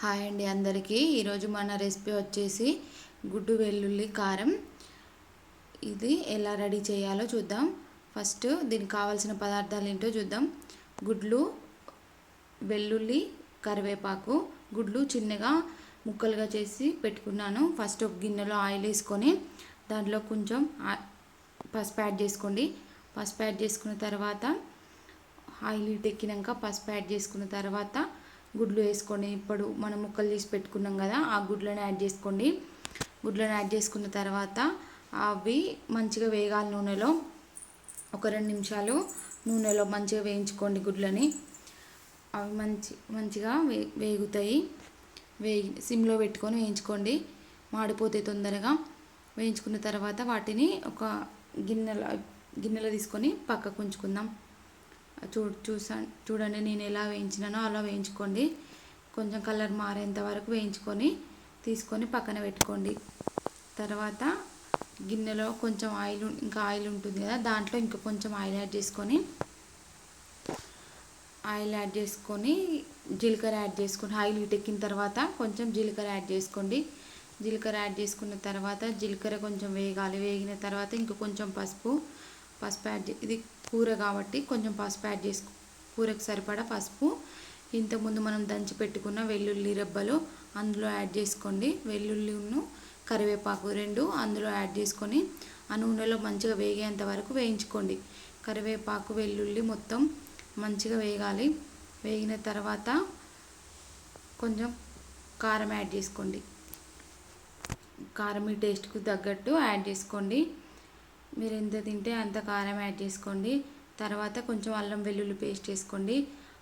Hi అండి అందరికీ. ఈరోజు మన రెసిపీ వచ్చేసి గుడ్డు వెల్లుల్లి కారం. ఇది ఎలా రెడీ చేయాలో చూద్దాం. ఫస్ట్ దీనికి కావాల్సిన పదార్థాలు ఏంటో చూద్దాం. గుడ్లు వెల్లుల్లి కరివేపాకు. గుడ్లు చిన్నగా ముక్కలుగా చేసి పెట్టుకున్నాను. ఫస్ట్ ఒక గిన్నెలో ఆయిల్ వేసుకొని దాంట్లో కొంచెం పసుపు యాడ్ చేసుకోండి. పసుపు యాడ్ చేసుకున్న తర్వాత ఆయిల్ ఎక్కినాక పసుపు యాడ్ చేసుకున్న తర్వాత గుడ్లు వేసుకొని ఇప్పుడు మనం ముక్కలు తీసి పెట్టుకున్నాం కదా ఆ గుడ్లను యాడ్ చేసుకోండి. గుడ్లను యాడ్ చేసుకున్న తర్వాత అవి మంచిగా వేగాలి నూనెలో. ఒక రెండు నిమిషాలు నూనెలో మంచిగా వేయించుకోండి గుడ్లని. అవి మంచి మంచిగా వే వేగుతాయి. వేగి సిమ్లో పెట్టుకొని వేయించుకోండి. మాడిపోతాయి తొందరగా. వేయించుకున్న తర్వాత వాటిని ఒక గిన్నెలో గిన్నెలో తీసుకొని పక్కకు ఉంచుకుందాం. చూ చూసా చూడండి నేను ఎలా వేయించినానో అలా వేయించుకోండి. కొంచెం కలర్ మారేంత వరకు వేయించుకొని తీసుకొని పక్కన పెట్టుకోండి. తర్వాత గిన్నెలో కొంచెం ఆయిల్ ఇంకా ఆయిల్ ఉంటుంది కదా దాంట్లో ఇంకా కొంచెం ఆయిల్ యాడ్ చేసుకొని ఆయిల్ యాడ్ చేసుకొని జీలకర్ర యాడ్ చేసుకొని ఆయిల్ ఎక్కిన తర్వాత కొంచెం జీలకర్ర యాడ్ చేసుకోండి. జీలకర్ర యాడ్ చేసుకున్న తర్వాత జీలకర్ర కొంచెం వేగాలి. వేగిన తర్వాత ఇంకా కొంచెం పసుపు పసుపు యాడ్ ఇది కూర కాబట్టి కొంచెం పసుపు యాడ్ చేసుకు కూరకు సరిపడా పసుపు. ఇంతకుముందు మనం దంచి పెట్టుకున్న వెల్లుల్లి రెబ్బలు అందులో యాడ్ చేసుకోండి. వెల్లుల్లిను కరివేపాకు రెండు అందులో యాడ్ చేసుకొని ఆ నూనెలో మంచిగా వేగేంత వరకు వేయించుకోండి. కరివేపాకు వెల్లుల్లి మొత్తం మంచిగా వేగాలి. వేగిన తర్వాత కొంచెం కారం యాడ్ చేసుకోండి. కారం మీ టేస్ట్కు తగ్గట్టు యాడ్ చేసుకోండి. మీరు ఎంత తింటే అంత కారం యాడ్ చేసుకోండి. తర్వాత కొంచెం అల్లం వెల్లుల్లి పేస్ట్ వేసుకోండి.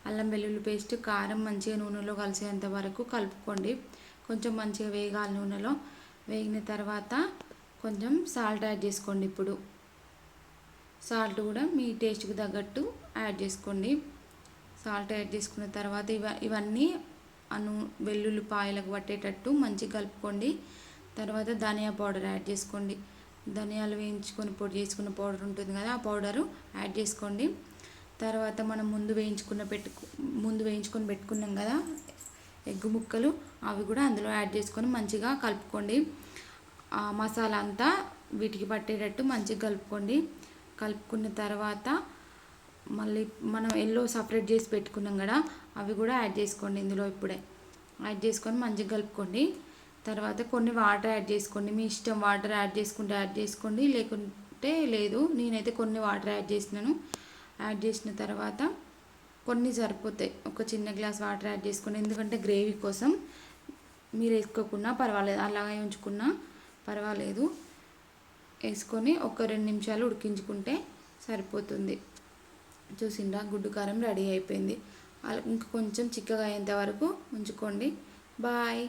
అల్లం వెల్లుల్లి పేస్ట్ కారం మంచిగా నూనెలో కలిసేంత వరకు కలుపుకోండి. కొంచెం మంచిగా వేగాలి నూనెలో. వేగిన తర్వాత కొంచెం సాల్ట్ యాడ్ చేసుకోండి ఇప్పుడు. సాల్ట్ కూడా మీ టేస్ట్కి తగ్గట్టు యాడ్ చేసుకోండి. సాల్ట్ యాడ్ చేసుకున్న తర్వాత ఇవ ఇవన్నీ అను వెల్లుల్లిపాయలకు పట్టేటట్టు మంచిగా కలుపుకోండి. తర్వాత ధనియా పౌడర్ యాడ్ చేసుకోండి. ధనియాలు వేయించుకొని పొడి చేసుకున్న పౌడర్ ఉంటుంది కదా ఆ పౌడరు యాడ్ చేసుకోండి. తర్వాత మనం ముందు వేయించుకున్న పెట్టుకు ముందు వేయించుకొని పెట్టుకున్నాం కదా ఎగ్గు ముక్కలు అవి కూడా అందులో యాడ్ చేసుకొని మంచిగా కలుపుకోండి. ఆ మసాలా అంతా వీటికి పట్టేటట్టు మంచిగా కలుపుకోండి. కలుపుకున్న తర్వాత మళ్ళీ మనం ఎల్లో సపరేట్ చేసి పెట్టుకున్నాం కదా అవి కూడా యాడ్ చేసుకోండి ఇందులో ఇప్పుడే. యాడ్ చేసుకొని మంచిగా కలుపుకోండి. తర్వాత కొన్ని వాటర్ యాడ్ చేసుకోండి. మీ ఇష్టం వాటర్ యాడ్ చేసుకుంటే యాడ్ చేసుకోండి. లేకుంటే లేదు నేనైతే కొన్ని వాటర్ యాడ్ చేసినాను. యాడ్ చేసిన తర్వాత కొన్ని సరిపోతాయి. ఒక చిన్న గ్లాస్ వాటర్ యాడ్ చేసుకోండి. ఎందుకంటే గ్రేవీ కోసం మీరు వేసుకోకున్నా పర్వాలేదు. అలాగే ఉంచుకున్నా పర్వాలేదు. వేసుకొని ఒక రెండు నిమిషాలు ఉడికించుకుంటే సరిపోతుంది. చూసిండ్రా? గుడ్డు కారం రెడీ అయిపోయింది. ఇంకా కొంచెం చిక్కగా అయ్యేంత వరకు ఉంచుకోండి. బాయ్.